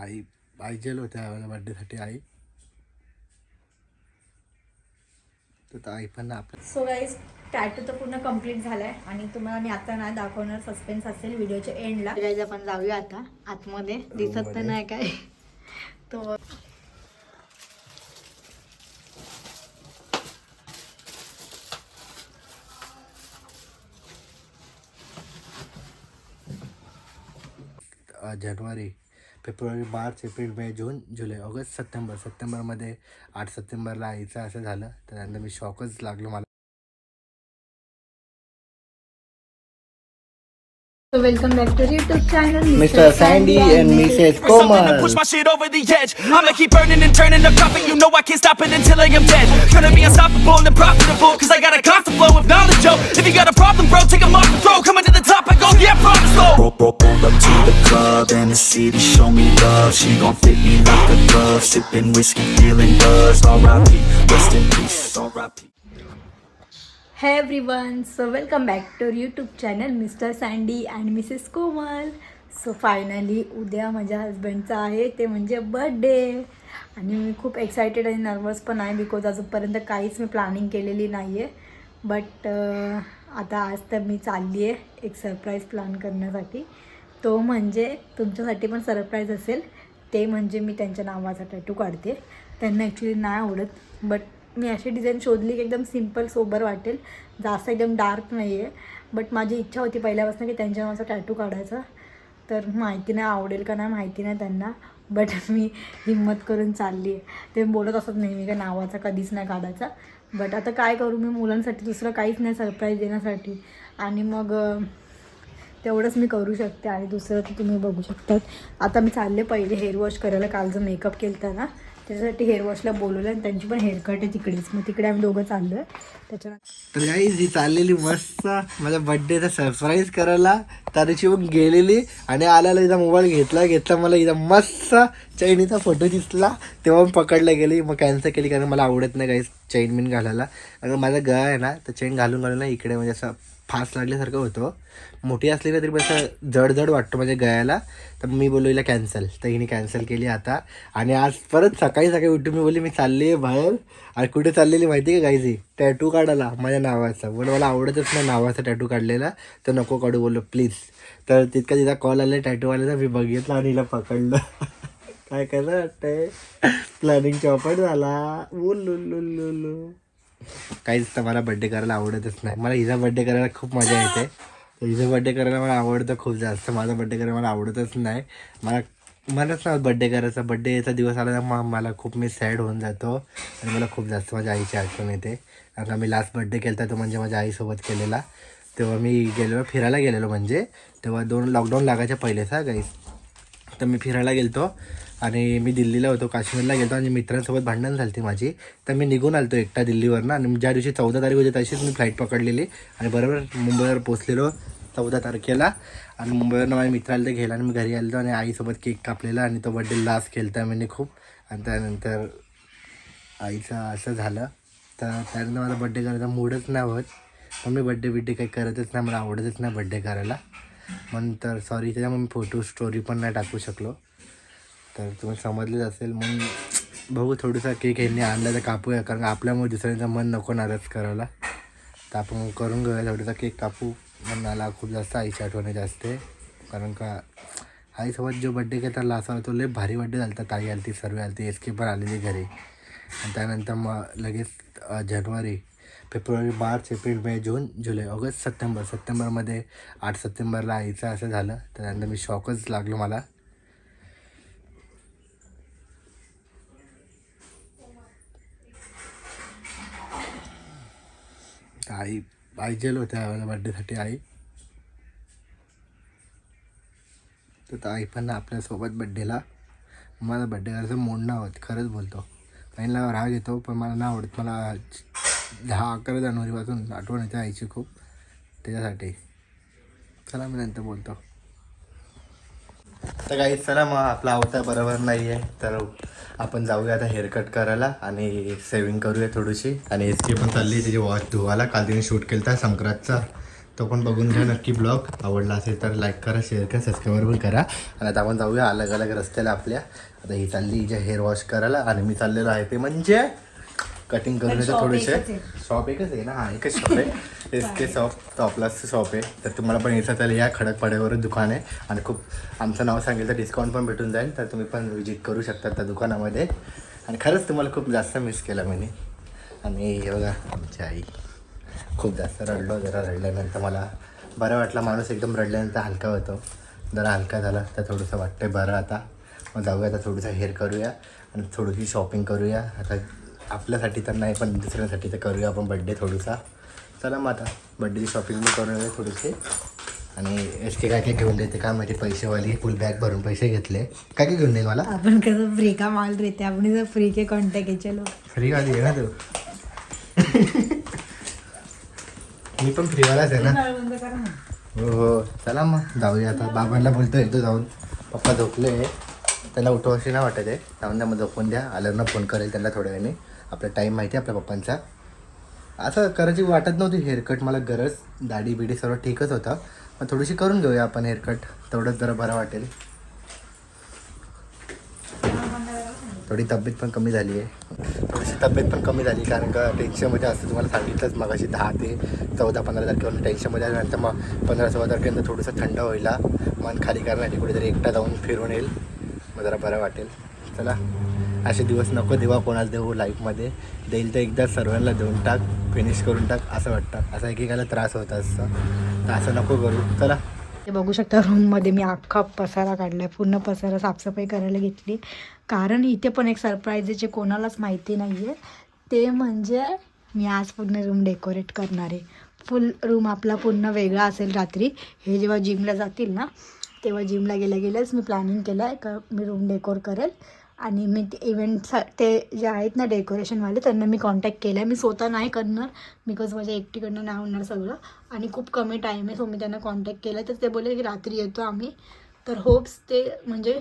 आई पाहिजे होत्या माझ्या बड्डेसाठी आई. तर आई पण आपल्या सो गाईज टॅटू तर पूर्ण कंप्लीट झालाय आणि तुम्हाला मी आता नाही दाखवणार सस्पेन्स असेल व्हिडिओच्या एंडला गाईज आपण जाऊया आता आतमध्ये. दिसत तर. नाही काय. तो जानेवारी. फेब्रुवारी मार्च एप्रिल मे जून जुलै ऑगस्ट सप्टेंबर सप्टेंबरमध्ये आठ सप्टेंबरला आईचं असं झालं त्यानंतर मी शॉकच लागलो मला welcome back to YouTube channel Mr. Sandy and Mrs. Something to Komal. push my shit over the edge. I'ma keep burning and turning the profit. You know I can't stop it until I am dead. Gonna be unstoppable and profitable. Cause I got a constant flow of knowledge, yo. If you got a problem, bro, take 'em off the road. Coming to the top, Go, yeah, proud slow. Roll, roll, roll up to the club and the city show me love. She gon' fit me like a glove. Sipping whiskey, feeling buzzed. R.I.P. Rest in peace. R.I.P. हे everyone so welcome back to YouTube channel Mr Sandy and Mrs Komal so finally उद्या माझ्या हजबंडचा आहे ते म्हणजे birthday आणि मी खूप excited आणि nervous पण आहे बिकॉज अजूनपर्यंत काहीच मी प्लॅनिंग केलेली नाही आहे बट आता आज तर मी चालली आहे एक सरप्राईज प्लॅन करण्यासाठी. तो म्हणजे तुमच्यासाठी पण सरप्राईज असेल. ते म्हणजे मी त्यांच्या नावाचा टॅटू काढते. त्यांना ॲक्च्युली नाही आवडत बट मी अशी डिझाईन शोधली की एकदम सिंपल सोबर वाटेल. जास्त एकदम डार्क नाही आहे बट माझी इच्छा होती पहिल्यापासून की त्यांच्या नावाचा टॅटू काढायचा. तर माहिती नाही आवडेल का नाही माहिती नाही त्यांना बट मी हिंमत करून चालली आहे. ते बोलत असत नेहमी का नावाचा कधीच नाही काढायचा. बट आता काय करू? मी मुलांसाठी दुसरं काहीच नाही सरप्राईज देण्यासाठी. आणि मग तेवढंच मी करू शकते. आणि दुसरं तर तुम्ही बघू शकतात. आता मी चालले पहिले हेअर वॉश करायला. काल जो मेकअप केला ना त्याच्यासाठी हेअर वॉशला बोलवलं आणि त्यांची पण हेअरकट आहे तिकडेच. मग तिकडे आम्ही दोघं चाललो आहे त्याच्यानंतर तर ही चाललेली मस्त माझ्या बड्डेचा सरप्राईज करायला. तारीची मग गेलेली आणि आल्याला इथं मोबाईल घेतला घेतला मला इथं मस्त चैनीचा फोटो दिसला. तेव्हा मी पकडला गेली. मग कॅन्सल केली कारण मला आवडत नाही काही चैन बिन घालायला. कारण माझा गळा आहे ना तर चैन घालून घालून ना इकडे म्हणजे असं फास्ट लागल्यासारखं होतं. मोठी असली ना तरी पण असं जड जड वाटतो म्हणजे गळ्याला. तर मी बोललो हिला कॅन्सल तर हिने कॅन्सल केली आता. आणि आज परत सकाळी सकाळी उठून मी बोलली मी चालली आहे बाहेर. आणि कुठे चाललेली माहिती आहे का गायची टॅटू काढायला माझ्या नावाचा. बोल मला आवडतच नाही नावाचा टॅटू काढलेला. तर नको काढू. बोललो प्लीज तर तितका तिचा कॉल आला टॅटूवाल्याचा मी बघितला आणि हिला पकडलं. काय करायचं वाटतंय प्लॅनिंग चॉपट झाला. उल्लुल्लुल्लुल्लु काहीच तर मला बड्डे करायला आवडतच नाही. मला हिचा बड्डे करायला खूप मजा येते. हिचा बड्डे करायला मला आवडतं खूप जास्त. माझा बड्डे करायला मला आवडतच नाही. मला मलाच ना बड्डे करायचा. बड्डेचा दिवस आला ना मग मला खूप मी सॅड होऊन जातो. आणि मला खूप जास्त माझ्या आईची आठवण येते. कारण मी लास्ट बड्डे केला तो म्हणजे माझ्या आईसोबत केलेला. तेव्हा मी गेलेलो फिरायला गेलेलो म्हणजे. तेव्हा दोन लॉकडाऊन लागायच्या पहिलेच हा गाईस तर मी फिरायला गेलतो. आणि मी दिल्लीला होतो काश्मीरला गेलो आणि मित्रांसोबत भांडण झाली ती माझी. तर मी निघून आलतो एकटा दिल्लीवरनं आणि ज्या दिवशी चौदा तारीख होती तशीच मी फ्लाईट पकडलेली आणि बरोबर मुंबईवर पोचलेलो चौदा तारखेला. आणि मुंबईवरनं माझ्या मित्राला ते घ्यायला आणि मी घरी आलो आणि आईसोबत केक कापलेला आणि तो बड्डे लास्ट केलता मी खूप. आणि त्यानंतर आईचं असं झालं. तर त्यानंतर मला बड्डे करायचा मूडच नाही होत. पण मी बड्डे बिड्डे काही करतच नाही मला आवडतच नाही बड्डे करायला. म्हणून तर सॉरी त्याच्यामुळे मी फोटो स्टोरी पण नाही टाकू शकलो. तर तुम्ही समजलेच असेल. मग बघू थोडंसं केक यांनी आणला तर कापूया कारण आपल्यामुळे दुसऱ्यांचं मन नको नाराज करायला. तर आपण करून घेऊया थोडंसं केक कापू. पण मला खूप जास्त आईची आठवण येत असते कारण का आईसोबत जो बड्डे केला लास्ट असा तो लय भारी बड्डे झाला होता. ताई आली ती सर्व आली ती एस के पण आलेली घरी. आणि त्यानंतर मग लगेच जानेवारी फेब्रुवारी मार्च एप्रिल मे जून जुलै ऑगस्ट सप्टेंबर. सप्टेंबरमध्ये आठ सप्टेंबरला आईचं असं झालं. त्यानंतर मी शॉकच लागलो मला. तर आई पाहिजे होत्या माझ्या बड्डेसाठी आई. तर आई पण ना आपल्यासोबत बड्डेला मला बड्डे करायचं मोड नाही होत खरंच बोलतो. काहींना राग येतो पण मला ना आवडत. मला दहा अकरा जानेवारीपासून आठवण येते आईची खूप त्याच्यासाठी. चला मी नंतर बोलतो. तर काही चला मग आपला आवडता बरोबर नाही आहे तर आपण जाऊया आता हेअरकट करायला आणि सेविंग करूया थोडीशी. आणि एस टी पण चालली तिची वॉच धुवायला. काल तिने शूट केला होता संक्रांतचा. तो पण बघून घ्या नक्की ब्लॉग आवडला असेल तर लाईक करा शेअर करा सबस्क्राईब पण करा. आणि आता आपण जाऊया अलग अलग रस्त्याला आपल्या. आता ही चालली हिच्या हेअर वॉश करायला आणि मी चाललेलो आहे ते म्हणजे कटिंग करून येतो थोडेसे. शॉप एकच आहे ना? हा एकच शॉप आहे. एस के शॉप आपलाच शॉप आहे. तर तुम्हाला पण यायचं तर या खडकपाड्यावरच दुकान आहे. आणि खूप आमचं नाव सांगेल तर डिस्काउंट पण भेटून जाईल. तर तुम्ही पण विजिट करू शकता त्या दुकानामध्ये. आणि खरंच तुम्हाला खूप जास्त मिस केलं मी आणि हे बघा आमची आई. खूप जास्त रडलो जरा रडल्यानंतर मला बरं वाटलं. माणूस एकदम रडल्यानंतर हलका होतो. जरा हलका झाला तर थोडंसं वाटतंय बरं आता. मग जाऊया आता थोडंसं हेअर करूया. आणि थोडीशी शॉपिंग करूया. आता आपल्यासाठी तर नाही पण दुसऱ्यांसाठी तर करूया आपण बड्डे थोडंसा. चला मग आता बड्डेची शॉपिंग पण करून येऊया थोडीशी. आणि एस के काय काय घेऊन देते काय माहिती पैसेवाली फुल बॅग भरून पैसे घेतले. काय काय घेऊन देईल मला? अपन कसं फ्री का माल रहते अपने सब फ्री के कॉन्टॅक्ट आहे चलो. फ्रीवाली आहे ना तू? मी पण फ्रीवालाच आहे ना. हो हो. चला मग जाऊया आता. बाबांना बोलतो येतो जाऊन. पप्पा झोपले. त्याला उठव अशी नाही वाटत आहे. जाऊन द्या मग झोपून द्या. आल्यावर फोन करेल त्यांना थोड्या वेळाने. आपला टाईम माहिती आहे आपल्या पप्पांचा. असं करायची वाटत नव्हती हेअरकट मला गरज. दाढी बिडी सर्व ठीकच होता. मग थोडीशी करून घेऊया आपण हेअरकट तेवढंच जरा बरं वाटेल. थोडी तब्येत पण कमी झाली आहे. थोडीशी तब्येत पण कमी झाली कारण का टेन्शनमध्ये असतं. तुम्हाला सांगितलंच मग अशी दहा ते चौदा पंधरा तारखेवर टेन्शनमध्ये आल्यानंतर मग पंधरा सोळा तारखेनंतर थोडंसं थंड होईला मन खाली करण्यासाठी कुठेतरी एकटा जाऊन फिरून येईल. मग जरा बरं वाटेल. चला. असे दिवस नको देवा कोणाला देऊ लाईफमध्ये देईल तर एकदा सर्वांना देऊन टाक फिनिश करून टाक असं वाटतं. असं एकेकाला त्रास होत असतो. तर असं नको करू. चला. ते बघू शकता रूममध्ये मी अख्खा पसारा काढलाय. पूर्ण पसारा साफसफाई करायला घेतली. कारण इथे पण एक सरप्राईज आहे जे कोणालाच माहिती नाही आहे ते म्हणजे मी आज पूर्ण रूम डेकोरेट करणार आहे. फुल रूम आपला पूर्ण वेगळा असेल रात्री. हे जेव्हा जिमला जातील ना तेव्हा जिमला गेल्या गेल्याच मी प्लॅनिंग केलं आहे का मी रूम डेकोर करेल. आणि मी ते इव्हेंट ते जे आहेत ना डेकोरेशनवाले त्यांना मी कॉन्टॅक्ट केला आहे मी स्वतः नाही करणार बिकॉज माझ्या एकटीकडनं नाही होणार सगळं. आणि खूप कमी टाईम आहे सो मी त्यांना कॉन्टॅक्ट केला तर ते बोलले की रात्री येतो आम्ही. तर होप्स ते म्हणजे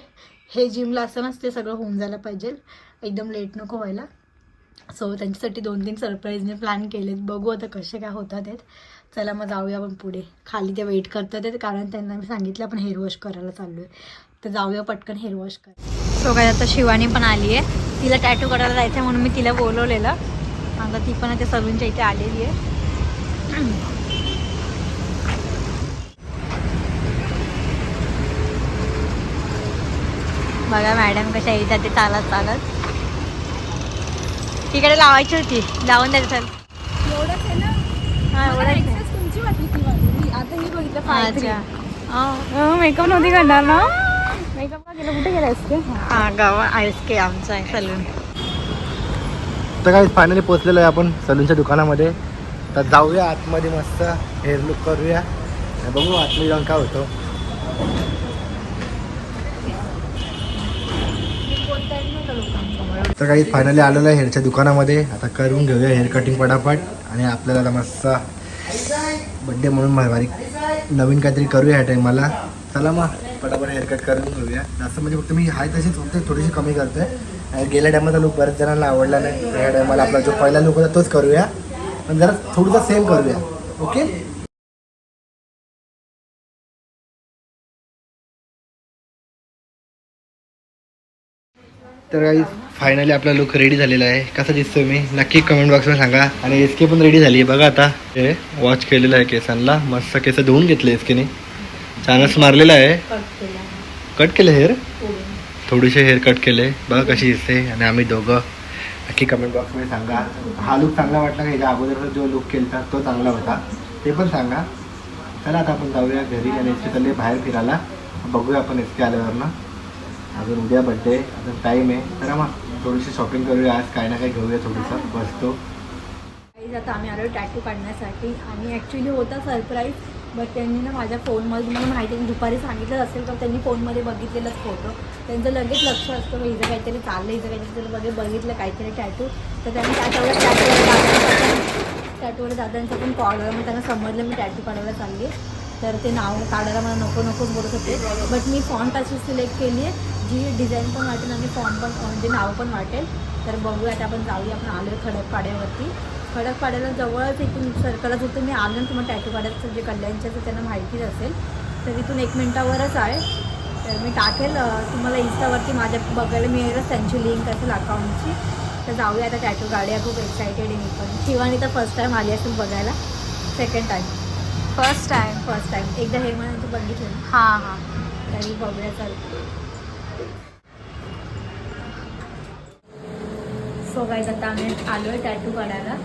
हे जिमला असतानाच ते सगळं होऊन जायला पाहिजे. एकदम लेट नको व्हायला. सो त्यांच्यासाठी दोन तीन सरप्राईजने प्लॅन केलेत. बघू आता कसे काय होतात आहेत. चला मग जाऊया आपण पुढे. खाली ते वेट करतात आहेत. कारण त्यांना मी सांगितलं आपण हेअर वॉश करायला चाललो आहे तर जाऊया पटकन हेअर वॉश कर सो काय आता शिवानी पण आली आहे तिला टॅटू करायला जायचं आहे म्हणून मी तिला बोलवलेलं. आता ती पण आता सलूनच्या इथे आलेली आहे बघा मॅडम कशा येतात ते चालत चालत. तिकडे लावायची होती. लावून द्यायचं. चल एवढंच मेकअप नव्हती करणार ना? हा गावा के आमचं आहे सलून. तर काय फायनली पोचलेलो आहे आपण सलूनच्या दुकानामध्ये. तर जाऊया आतमध्ये मस्त हेअर लुक करूया. आणि बघू आतमध्ये जाऊन काय होतं. तर काही फायनली आलेलं आहे हेअरच्या दुकानामध्ये. आता करून घेऊया हेअर कटिंग पटापट. आणि आपल्याला आता मस्त बड्डे म्हणून भारी नवीन काहीतरी करूया ह्या टाईमाला चला मग पटापट. कट करून घेऊया जास्त म्हणजे फक्त मी हाय तशीच फक्त थोडीशी कमी करतोय. आणि गेल्या टायमाचा लुक बऱ्याच जणांना आवडला नाही. या टायमाला आपला जो पहिला लुक होता तोच करूया. पण जरा थोडंसं सेम करूया. ओके तर काही फायनली आपला लुक रेडी झालेला आहे. कसा दिसतोय मी? नक्की कमेंट बॉक्समध्ये सांगा. आणि एसके पण रेडी झाली आहे. बघा आता. हे वॉच केलेलं आहे केसांना. मस्त केस धुवून घेतले एसकेने छानच मारलेला आहे. कट केलं हेअर थोडीसे हेअर कट केले. बघा कशी दिसते. आणि आम्ही दोघं. नक्की कमेंट बॉक्समध्ये सांगा. हा लुक चांगला वाटला का? याच्या अगोदर जो लुक केला तो चांगला होता. ते पण सांगा. चला आता आपण जाऊया घरी आणि एस चालले बाहेर फिरायला. बघूया आपण एस के आल्यावर ना अजून उद्या बड्डे अजून टाईम आहे. तर मग थोडीशी शॉपिंग करूया. आज काय ना काय घेऊया थोडंसं. बसतो. आता आम्ही आलो टॅटू काढण्यासाठी. आणि ॲक्च्युली होता सरप्राईज बट त्यांनी ना माझ्या फोनमध्ये तुम्हाला माहिती आहे, मी दुपारी सांगितलं असेल तर त्यांनी फोनमध्ये बघितलेलंच फोटो त्यांचं लगेच लक्ष असतं हिचं काहीतरी चाललं हिचं काहीतरी वगैरे बघितलं काहीतरी टॅटू तर त्यांनी त्याच्यावर टॅटूवर टॅटूवर दादांचा पण कॉल आला. मग त्यांना समजलं मी टॅटू काढायला चालली. तर ते नाव काढायला मला नको नकोच बोलत होते. बट मी फॉन्ट अशी सिलेक्ट केली आहे जी डिझाईन पण वाटेल आणि फॉर्म पण म्हणजे नाव पण वाटेल. तर बघूया आता आपण जाऊया आपण आलो खडक पाड्यावरती खडक पाड्याला जवळच इथून सर्कलच इथून मी आलो तुम्हाला टॅटू काढायचं जे कल्याणच्या तर त्यांना माहितीच असेल तर इथून एक मिनटावरच आहे. तर मी टाकेल तुम्हाला इन्स्टावरती माझ्या बघायला मिळेलच त्यांची लिंक असेल अकाउंटची तर जाऊया आता टॅटू काढूया खूप एक्सायटेड आहे मी पण. शिवानी तर फर्स्ट टाईम आली असेल बघायला. Second time first time first time एकदा हे म्हणून बघितलं ना? हां हां. तरी बघूया चालतं सो गाईज आता आम्ही आलो आहे टॅटू काढायला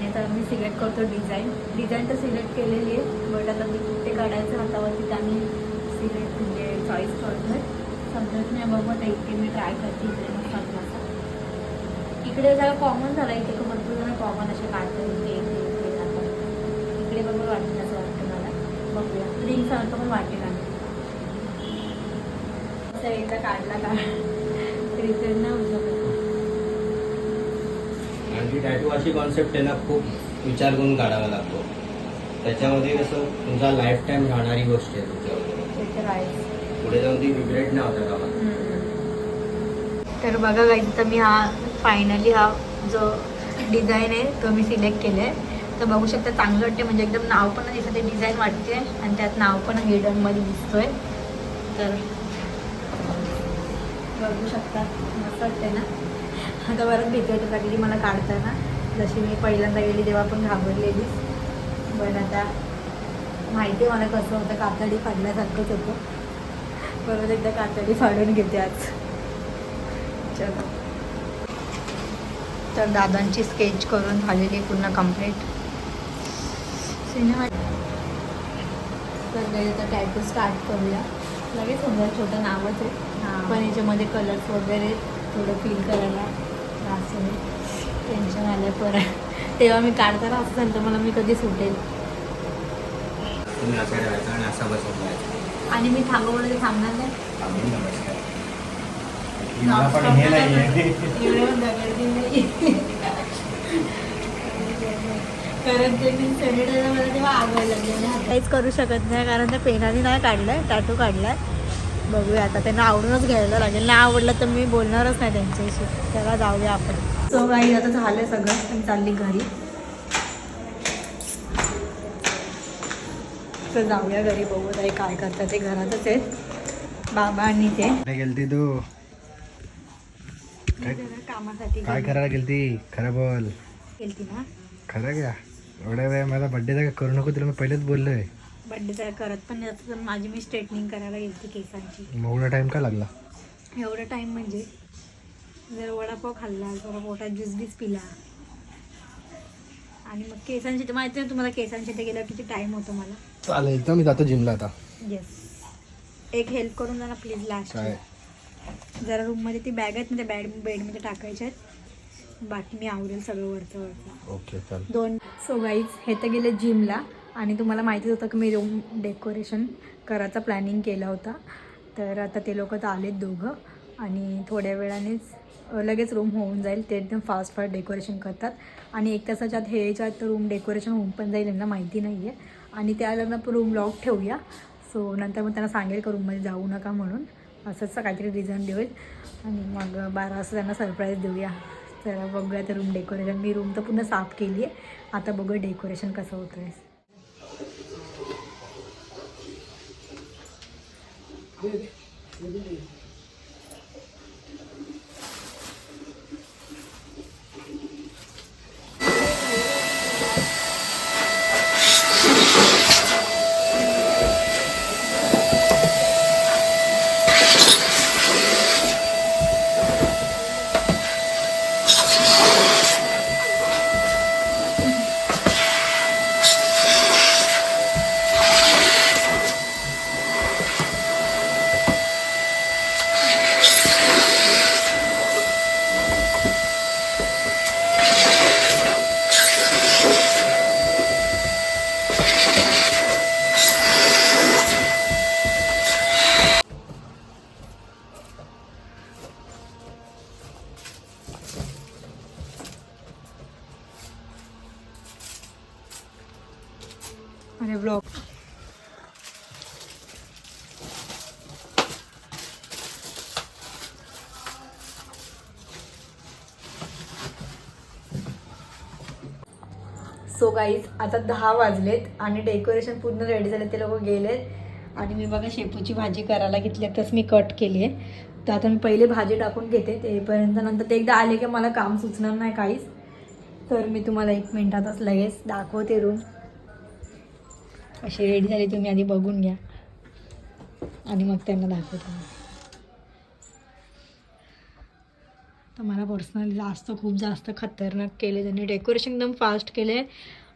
आणि आता मी सिलेक्ट करतो डिझाईन. डिझाईन तर सिलेक्ट केलेली आहे बट आता मी कुठे काढायचं हातावरती ते आम्ही सिलेक्ट म्हणजे चॉईस करतो आहे समजत नाही बघू आता इथे मी ट्राय करते इकडे मग इकडे जरा कॉमन झाला इथे भरपूर जण कॉमन असे काढतात इथे इकडे बरोबर वाटेल असं वाटतं मला. बघूया. रिंग सारखं पण वाटेल आणि असं एकदा काढला का? रिटर्न नाही होऊ आणि टॅटू अशी कॉन्सेप्ट आहे ना खूप विचार करून काढावा लागतो. त्याच्यामध्ये कसं तुमचा लाईफ टाईम राहणारी गोष्ट आहे तुमच्यावर. पुढे जाऊन ती रिग्रेट नाही होता कामा तर बघा काही तर मी हा फायनली हा जो डिझाईन आहे तो मी सिलेक्ट केला आहे तर बघू शकता चांगलं वाटते म्हणजे एकदम नाव पण दिसत ते डिझाईन वाटते आणि त्यात नाव पण हिडनमध्ये दिसतोय. तर बघू शकता. मस्त वाटते ना? आता भीती वाटत लागली मला काढताना. जशी मी पहिल्यांदा गेली तेव्हा पण घाबरलेलीच. पण आता माहिती आहे मला कसं होतं कातडी फाडल्यासारखंच होतं. परत एकदा कातडी फाडून घेते आज. चलो. तर दादांची स्केच करून झालेली पूर्ण कंप्लीट सिनेमा तर लगेच आता टॅटू स्टार्ट करूया. लगेच समजा छोटं नावच आहे. पण याच्यामध्ये कलर्स वगैरे थोडं फील करायला. होईल टेन्शन आलं परत तेव्हा मी काढताना असं झालं तर मला मी कधी सुटेल. तुम्ही असं ठेवायचं आणि असा मी थांबवलं ते थांबणार नाही. मला पण हे एवढं कारण ते मी सॅनिटायझर मला तेव्हा आगवायला लागले आणि हात काहीच करू शकत नाही कारण त्या पेनाने नाही काढलाय टॅटू काढलाय. बघूया. आता त्यांना आवडूनच घ्यायला लागेल. नाही आवडलं तर मी बोलणारच नाही त्यांच्याशी. त्याला जाऊया आपण. सो काही आता झालं सगळं. पण चालली घरी. तर जाऊया घरी बघू ताई काय करतात ते. घरातच आहेत. बाबा आणि ते. गेलती तू? काय जरा कामासाठी काय करायला गेलती? खरं बोल. गेलती ना? खरं घ्या. एवढ्या वेळ माझा बड्डेचा करू नको तुला मी पहिलेच बोललोय. बड्डे तर करत पण नाही. तर माझी मी स्ट्रेटनिंग करायला गेलती केसांची. मग एवढा टाइम का लागला? एवढं टाईम म्हणजे जर वडापाव खाल्ला जरा पोटात ज्यूस बीस पिला. आणि मग केसांची तर माहिती आहे तुम्हाला केसांची ते गेल्यावर किती टाईम होतो मला. चालेल तर मी जातो जिमला आता. येस एक हेल्प करून जा ना प्लीज लास्ट काय? जरा रूममध्ये ती बॅग आहेत ना त्या बॅड बेडमध्ये टाकायच्या आहेत. बाकी मी आवडेल सगळं वरचं वरचं. ओके चाल दोन. सो गाईज हे तर गेले जिमला आणि तुम्हाला माहितीच होतं की मी रूम डेकोरेशन करायचा प्लॅनिंग केला होता. तर आता ते लोक तर आलेत दोघं आणि थोड्या वेळानेच लगेच रूम होऊन जाईल. ते एकदम फास्ट फास्ट डेकोरेशन करतात. आणि एक तासाच्या आत हे याच्या आत रूम डेकोरेशन होऊन पण जाईल यांना माहिती नाही आहे आणि त्या लग्न रूम लॉक ठेवूया. सो नंतर मग त्यांना सांगेल का रूममध्ये जाऊ नका म्हणून. असंच काहीतरी रिझन देईल. आणि मग बारा वाजता त्यांना सरप्राईज देऊया. तर बघूया ते रूम डेकोरेशन मी रूम तर पुन्हा साफ केली आहे आता बघूया डेकोरेशन कसं होतं आहे अरे ब्लॉक. सो गाईज आता दहा वाजलेत आणि डेकोरेशन पूर्ण रेडी झाले ते लोक गेलेत. आणि मी बघा शेपूची भाजी करायला घेतली आताच मी कट केली आहे तर आता मी पहिले भाजी टाकून घेते तेपर्यंत नंतर ते एकदा आले की मला काम सुचणार नाही काहीच तर मी तुम्हाला एक मिनटातच लगेच दाखवते रूम अशी रेडी झाली तुम्ही आधी बघून घ्या. आणि मग त्यांना दाखवतो. तर मला पर्सनली जास्त खूप जास्त खतरनाक केले त्यांनी. डेकोरेशन एकदम फास्ट केले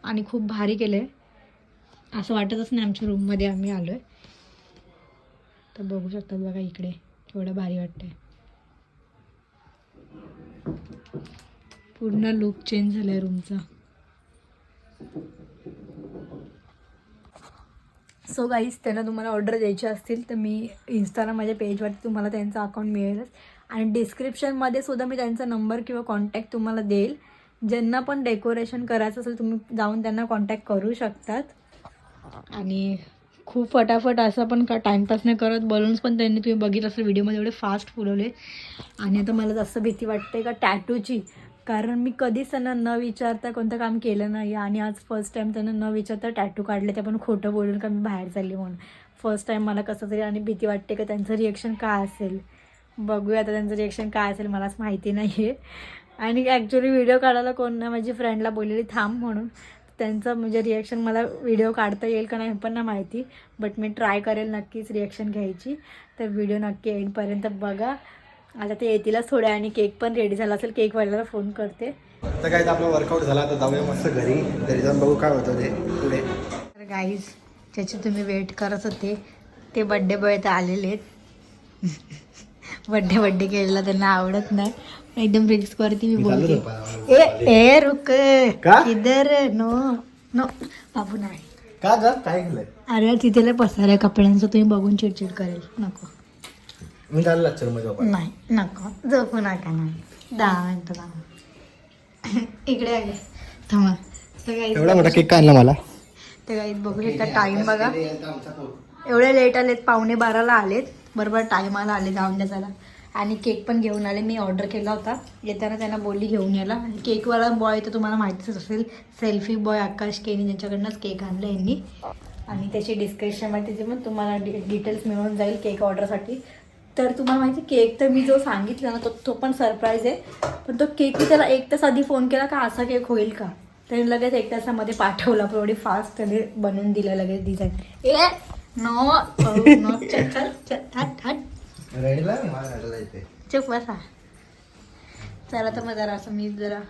आणि खूप भारी केले. असं वाटतच नाही आमच्या रूममध्ये आम्ही आलो आहे तर बघू शकतात बघा इकडे केवढं भारी वाटतंय. पूर्ण लुक चेंज झाला आहे रूमचा सो गाईज त्यांना तुम्हाला ऑर्डर द्यायची असतील तर मी इन्स्टाला माझ्या पेजवरती तुम्हाला त्यांचा अकाउंट मिळेलच. आणि डिस्क्रिप्शनमध्ये सुद्धा मी त्यांचा नंबर किंवा कॉन्टॅक्ट तुम्हाला देईल. ज्यांना पण डेकोरेशन करायचं असेल तुम्ही जाऊन त्यांना कॉन्टॅक्ट करू शकतात. आणि खूप फटाफट असं पण का टाईमपास नाही करत. बलून्स पण त्यांनी तुम्ही बघितलं असेल व्हिडिओमध्ये एवढे फास्ट फुलवले. आणि आता मला जास्त भीती वाटते का टॅटूची कारण मी कधीच त्यांना न विचारता कोणतं काम केलं नाही आणि आज फर्स्ट टाईम त्यांना न विचारता टॅटू काढले ते पण खोटं बोलून का मी बाहेर चालली म्हणून. फर्स्ट टाईम मला कसं तरी आणि भीती वाटते का त्यांचं रिएक्शन काय असेल? बघूया आता त्यांचं रिएक्शन काय असेल मलाच माहिती नाही आहे आणि ॲक्च्युली व्हिडिओ काढायला कोण ना माझी फ्रेंडला बोललेली थांब म्हणून. त्यांचं म्हणजे रिॲक्शन मला व्हिडिओ काढता येईल का नाही हे पण नाही माहिती. बट मी ट्राय करेल नक्कीच रिॲक्शन घ्यायची. तर व्हिडिओ नक्की एंडपर्यंत बघा. आता ते येतीलच थोड्या आणि केक पण रेडी झाला असेल केक वाल्याला फोन करते. तर काय आपला वर्कआउट झाला आता जाऊया मस्त घरी. घरी जाऊन बघू काय होतं ते पुढे. तर गाईज ज्याची तुम्ही वेट करत होते ते बड्डे बॉय तर आलेले आहेत. बड्डे बड्डे केलेला त्यांना आवडत नाही. एकदम रिस्क वरती मी बोलते. ए ए रुक. का? इधर नो नो. बाबू नाही. का ग? काय अरे तिथे लय पसार आहे कपड्यांचं. तुम्ही बघून चिडचिड करेल. नको. मी चाललो लक्षरमध्ये. नाही नको. झोपू नका नाही दहा मिनटं थांबा. इकडे आले थांबा. तर गाईज एवढा मोठा केक का आणला मला. तर गाईज बघू शकता टाइम बघा. एवढे लेट आलेत पावणे बाराला आलेत. बरोबर टायमाला आले जाऊन द्या चला आणि केक पण घेऊन आले. मी ऑर्डर केला होता. येताना त्यांना बोलली घेऊन यायला. आणि केकवाला बॉय तर तुम्हाला माहितीच असेल सेल्फी बॉय आकाश केनी ज्यांच्याकडनंच केक आणला यांनी. आणि त्याची डिस्क्रिप्शनमध्ये पण तुम्हाला डि डिटेल्स मिळून जाईल केक ऑर्डरसाठी तर तुम्हाला माहिती केक तर मी जो सांगितला ना तो तो पण सरप्राईज आहे. पण तो केक मी त्याला एक तास आधी फोन केला का असा केक होईल का? त्याने लगेच एक तासामध्ये पाठवला पण एवढी फास्ट त्याने बनवून दिलं लगेच डिझाईन ए नो नो चल चुप बसा. तर मग जरा असं मी जरा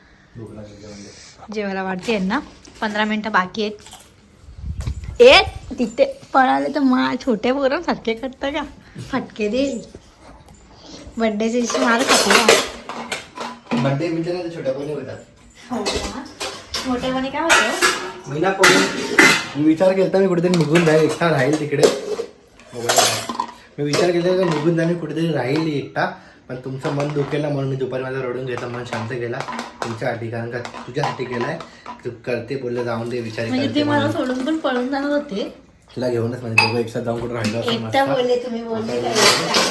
जेवायला वाढते ना. पंधरा मिनटं बाकी आहेत. ए तिथे पळाले तर मा छोट्या पोरांसारखे करतं का? फटके दे. बड्डेच्या दिवशी मला खाते बड्डे बिड्डे नाही तर छोट्या कोणी होतात हो मोठेपणी काय होतं? मी ना कोणी मी विचार केला मी कुठेतरी निघून जाईल एकटा राहील तिकडे. मी विचार केला की निघून जाईल मी कुठेतरी राहील एकटा. पण तुमचं मन दुखेल ना म्हणून मी दुपारी माझा रडून घेतला मन शांत केला. तुमच्यासाठी कारण का तुझ्यासाठी केलाय. तू करते बोलले जाऊन दे विचार म्हणजे करते ते मला. सोडून पण पळून जाणार होते. तुला घेऊनच म्हणजे दोघं एकसाथ जाऊन कुठं राहिलो असं एकटा मस्त. बोलले तुम्ही बोलले एकटा?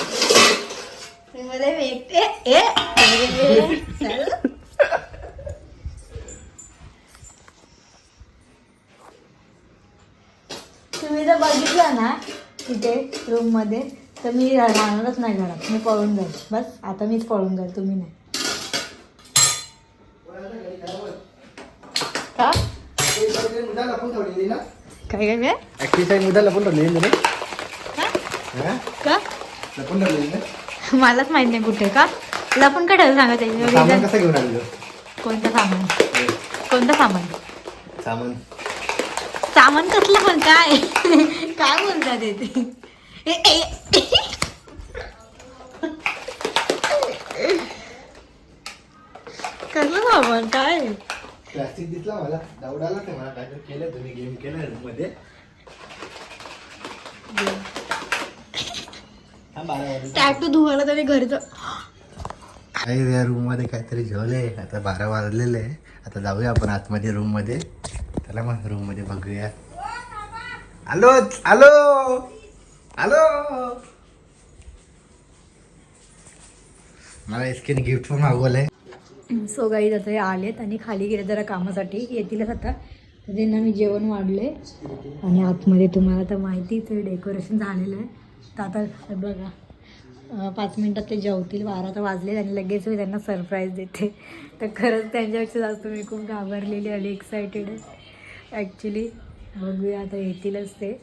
तुम्ही बोलले मी एकटे? ए ए, चल. तुम्ही जर बघितलं ना तिथे रूममध्ये तर मी राहणारच नाही घरात. मी पळून जाईल. बस आता मीच पळून जाईल तुम्ही नाही. का मुद्दा लपून ठेवलेली ना? काय काय मुद्दा लपून हा? का? लपून मलाच माहीत नाही कुठे का? लपून काय ठेवलं सांगा सामान कसं घेऊन आलेलो? कोणतं सामान? कोणतं सामान? सामान. सामान कसलं पण काय? काय बोलतात ते? ते? ए, ए, कसलं सामान? काय? प्लास्टिक दिसला मला. आला ते मला काहीतरी केलं तुम्ही गेम केलं रूममध्ये. बारा वाजले. टॅटू धुवायला तरी घरचं काही या रूममध्ये काहीतरी जेवले. आता बारा वाजलेले. आहे. आता जाऊया आपण आतमध्ये रूममध्ये. चला मग रूममध्ये बघूया. आलो आलो आलो. मला इसकीने गिफ्ट पण मागवलंय. सो गाई आता हे आलेत आणि खाली गेले जरा कामासाठी. येतीलच आता. तर त्यांना मी जेवण वाढले आणि आतमध्ये तुम्हाला तर माहितीच आहे डेकोरेशन झालेलं आहे. तर आता बघा पाच मिनटात ते जेवतील. बारा तर वाजले आणि लगेच मी त्यांना सरप्राईज देते. तर खरंच त्यांच्यापेक्षा जास्त मी खूप घाबरलेली आणि एक्सायटेड आहे. ॲक्च्युली बघूया आता येतीलच ते.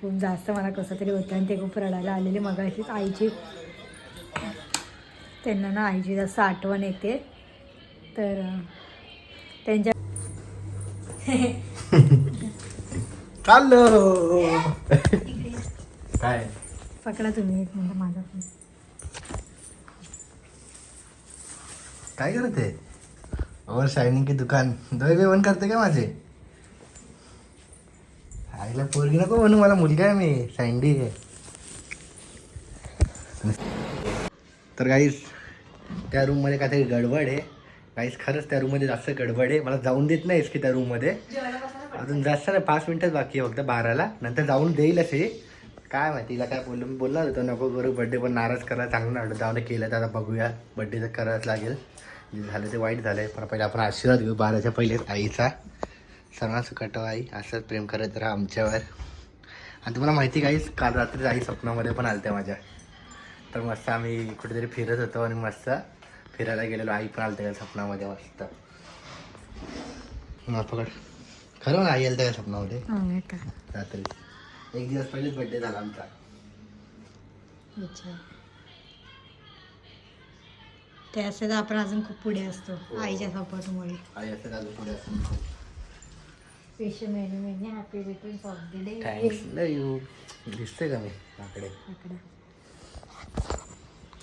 खूप जास्त मला कसं तरी होतं आणि ते खूप रडायला आलेले मगाशीच. आईची त्यांना ना आईची जास्त आठवण येते. तर त्यांच्या चाललो. काय? पकडा तुम्ही एक मिनटं माझा फोन काय करत आहे? और शायनिंग की दुकान. दोय बी बंद करते का माझे? आईला पोरगी नको म्हणू मला मुलगा आहे मी सँडी आहे. तर काहीच त्या रूममध्ये काहीतरी गडबड आहे. काहीच खरंच त्या रूममध्ये जास्त गडबड आहे. मला जाऊन देत नाहीस की त्या रूममध्ये अजून जास्त नाही पाच मिनिटच बाकी आहे फक्त बाराला. नंतर जाऊन देईल असे काय माहिती तिला काय बोललो मी बोलणार होतो. नको करू बड्डे पण नाराज करा चांगलं वाटतं जाऊन केलं तर आता बघूया. बड्डे तर करावंच लागेल. जे झालं ते वाईट झालं आहे पण पहिले आपण आशीर्वाद घेऊ बाराच्या पहिलेच आईचा. सणाचं कटव आई. असंच प्रेम करत राहा आमच्यावर. आणि तुम्हाला माहिती काहीच काल रात्री आई स्वप्नामध्ये पण आलत्या माझ्या. तर मस्त आम्ही कुठेतरी फिरत होतो आणि मस्त फिरायला गेलेलो आई पण आलते का स्वप्नामध्ये मस्त. हा, पकड खरं आई आलते का स्वप्नामध्ये हां रात्री. एक दिवस पहिलेच बड्डे झाला आमचा. अच्छा. ते असं तर आपण अजून खूप पुढे असतो आईच्या सपोर्टमुळे आई असं अजून पुढे असं special menu many happy returns of the day thanks love you दिसते का मी? आकडे.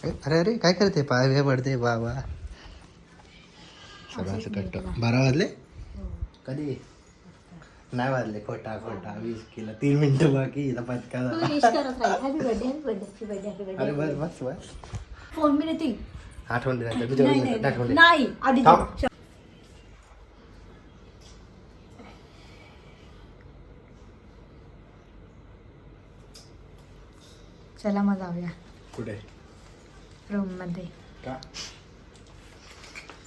अरे अरे काय करते? पाय पडते. बाबा सगळ्यांचं कट्ट बारा वाजले? कधी? नाही वाजले. खोटा खोटा. वीस किलो तीन मिनिटं बाकी. पटका अरे बस बस बस. फोन मी देते आठवण दे मी नाही आठवण आधी. चला मग जाऊया. कुठे? रूममध्ये का?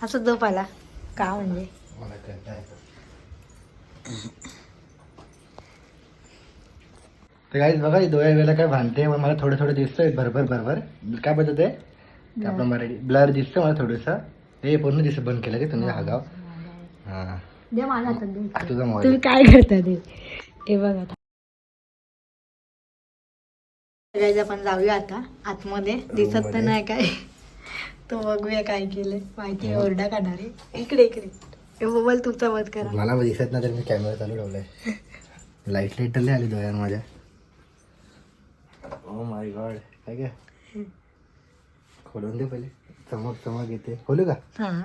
असं झोप आला का म्हणजे? मला कंटाळा येतो. तर बघा हे डोळ्या वेळेला काय भांडते मग मला थोडं थोडं दिसतंय भरभर भरभर. काय बघत ते ते आपलं मराठी ब्लर दिसतं मला थोडंसं. हे पूर्ण दिसत बंद केलं की तुम्ही हा. गाव हां. दे मला हातात दे. तुझा मोबाईल तुम्ही काय करता ते? हे बघ. सगळ्याच आपण जाऊया आता. आतमध्ये दिसत तर नाही काय. तो बघूया काय केलंय. माहिती ओरडा काढणार. आहे इकडे इकडे. हे मोबाईल तुमचा बंद करा. मला दिसत नाही तर मी कॅमेरा चालू ठेवलाय. लाइट लाइट लय आली डोळ्यात माझ्या. ओ माय गॉड काय काय खोलून दे पहिले. चमक चमक येते. खोलू का? हा.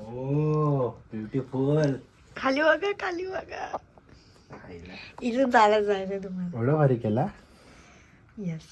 ओ ब्युटिफुल खाली बघा खाली बघा. इथून चालत जायचं तुम्हाला. एवढं भारी केला? येस